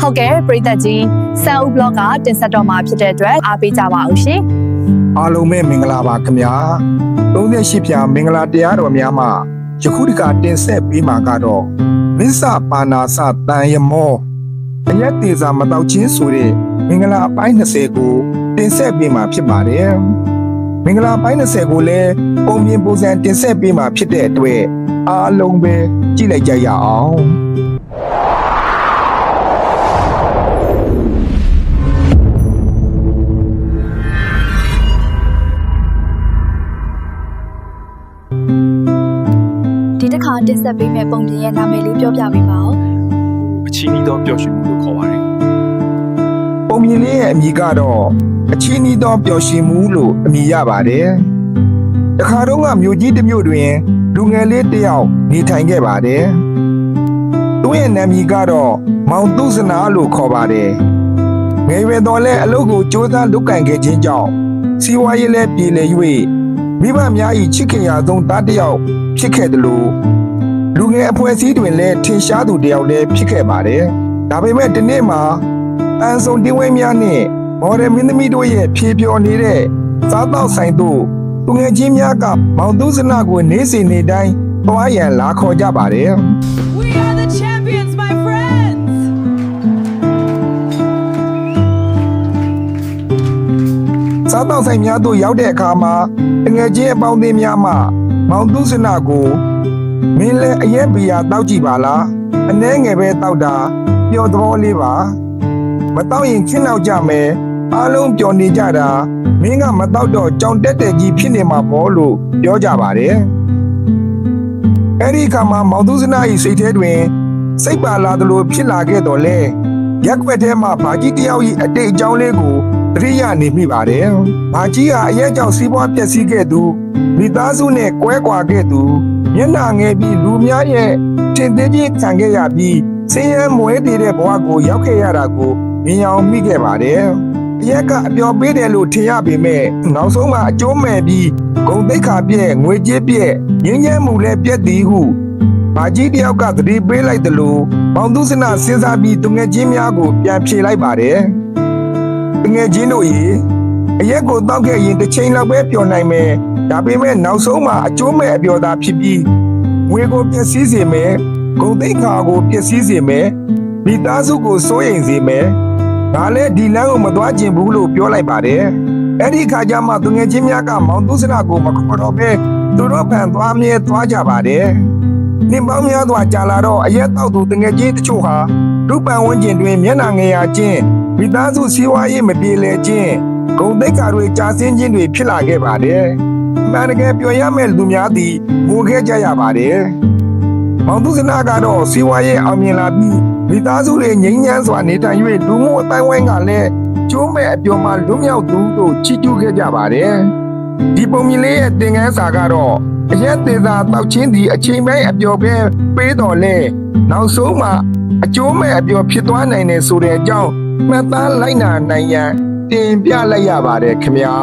ဟုတ်ကဲ့ပရိသတ်ကြီးဆန်ဦး blog ကတင်ဆက်တော့မှာဖြစ်တဲ့အတွက်အားပေးကြပါအောင်ရှင်အားလုံးပဲမင်္ဂလာပါခင်ဗျာ38ပြာမင်္ဂလာတရားတော်များမှာယခုဒီကတင်ဆက်ပေးမှာကတော့မစ္ဆပါဏာစတန်ယမောအရက်တေစာမတော့ချင်းဆိုတဲ့မင်္ဂလာအပိုင်း20ကိုတင်ဆက်ပေးမှာဖြစ်ပါတယ်မင်္ဂလာပိုင်း20ကိုလည်းပုံမြင်ပုံစံတင်ဆက်ပေးမှာဖြစ်တဲ့အတွက်အားလုံးပဲကြည့်လိုက်ကြရအောင် တစ်ခါတင်ဆက်ပေးမယ့်ပုံပြင်ရဲ့နာမည်လေးပြောပြပေးပါဦးအချီးနှီးသောပျော်ရွှင်မှုလို့ခေါ်ပါတယ်ပုံမြင်လေးရဲ့အမည်ကတော့အချင်းဤသောပျော်ရွှင်မှုလို့အမည်ရပါတယ်။တခါတော့ကမြို့ကြီးတစ်မြို့တွင်လူငယ်လေးတစ်ယောက်နေထိုင်ခဲ့ပါတယ်။သူ့ရဲ့နာမည်ကတော့မောင်သူစနာလို့ခေါ်ပါတယ်။ငယ်ရွယ်တော်လဲအလုပ်ကိုစ조사လုပ်ကင်ခဲ့ခြင်းကြောင့်စီးပွားရေးလည်းပြည်လည်၍မိဘများ၏ချစ်ခင်ရာဆုံးသားတစ်ယောက်ဖြစ်ခဲ့တယ်လို့လူ ငယ်အဖွဲ့အစည်းတွင်လည်းထင်ရှားသူတစ်ယောက်လည်းဖြစ်ခဲ့ပါတယ်။ဒါပေမဲ့ဒီနေ့မှာအန်ဆုံတင်းဝဲများနဲ့မော်ဒယ်မင်းသမီးတို့ရဲ့ဖြေပြော်နေတဲ့စားတော့ဆိုင်တို့သူငယ်ချင်းများကမောင်သူစနကိုနေစီနေတိုင်းတွားရန်လာခေါ်ကြပါတယ် We are the champions, my friends! စားတော့ဆိုင်များတို့ရောက်တဲ့အခါမှာတငယ်ချင်းအပေါင်းအသင်းများမှမောင်သူစနကို မင်းလည်းအရက်ဘီယာတောက်ကြည့်ပါလားအနှဲငယ်ပဲတောက်တာပျော်သဘောလေးပါမတောက်ရင်ခင်းနောက်ကြမယ်အားလုံးပျော်နေကြတာမင်းကမတောက်တော့ကြောင်တက်တဲ့ကြီးဖြစ်နေမှာပေါ့လို့ပြောကြပါတယ်အဲ့ဒီအခါမှာမောင်သူစနာ၏စိတ်ထဲတွင်စိတ်ပါလာသလိုဖြစ်လာခဲ့တော်လဲရက်ွက်ထဲမှာဘာကြီးတယောက်၏အတိတ်အကြောင်းလေးကိုသတိရနေမိပါတယ်။ဘာကြီးဟာအရက်ကြောင့်စီးပွားပျက်စီးခဲ့သူ မိသားစုနဲ့ကွဲကွာခဲ့သူမျက်နှာငယ်ပြီးလူများရဲ့ထင်သေးကြီးခံခဲ့ရပြီးဆင်းရဲမွဲတည်တဲ့ဘဝကိုရောက်ခဲ့ရတာကိုမြင်အောင်မိခဲ့ပါတယ်။အရက်ကအပျော်ပေးတယ်လို့ထင်ရပေမဲ့နောက်ဆုံးမှာအကျိုးမဲ့ပြီးဂုံတိတ်ခါပြည့်ငွေကြေးပြည့်ငင်းငယ်မှုလည်းပြည့်သည်ဟုဘာကြီးတယောက်ကသတိပေးလိုက်တယ်လို့မောင်သူစနာစဉ်းစားပြီးသူငယ်ချင်းများကိုပြန်ဖြေလိုက်ပါတယ်။တငယ်ချင်းတို့ရေအရက်ကိုတောက်ခဲ့ရင်တစ်ချိန်လောက်ပဲပျော်နိုင်မယ်။ ဒါပေမဲ့နောက်ဆုံးမှာအကျိုးမဲ့အပျော်သာဖြစ်ပြီးငွေကိုပျက်စီးစေမယ်။ဂုံသိက္ခာကိုပျက်စီးစေမယ်။မိသားစုကိုစိုးရိမ်စေမယ်။ဒါလည်းဒီလမ်းကိုမသွားကျင်ဘူးလို့ပြောလိုက်ပါတယ်။အဲ့ဒီခါကျမှသူငယ်ချင်းများကမောင်သူစနာကိုမခေါ်တော့ပဲသူတို့ဖန်သွားမြဲသွားကြပါတယ်။နှင်းပေါင်းများစွာကြာလာတော့အရက်တောက်သူတငယ်ချင်းတချို့ဟာဒုပန်ဝန်းကျင်တွင်မျက်နှာငယ်ရာချင်းမိသားစုစီးပွားရေးမပြေလည်ခြင်းဂုံတိတ်ကာတွေကြာဆင်းခြင်းတွေဖြစ်လာခဲ့ပါတယ်။အ မှန်တကယ်ပြောရမယ့်လူများသည်ငိုခဲ့ကြရပါတယ်။မောင်သူစနာကတော့စီးပွားရေးအောင်မြင်လာပြီးမိသားစုတွေငြိမ်းချမ်းစွာနေထိုင်၍လူမှုအတိုင်းဝိုင်းကလည်းကျိုးမဲ့အပျော်မှလွတ်မြောက်သူတို့ချီးကျူးခဲ့ကြပါတယ်။ဒီပုံမြင်လေးရဲ့သင်ခန်းစာကတော့အရက်သေးသာတောက်ချင်းဒီအချိန်ပိုင်းအပျော်ပဲပေးတော်လဲနောက်ဆုံးမှာအကျိုးမဲ့အပျော်ဖြစ်သွားနိုင်တယ်ဆိုတဲ့အကြောင်းမှတ်သားလိုက်နာနိုင်ရန်တင်ပြလိုက်ရပါတယ်ခင်ဗျာ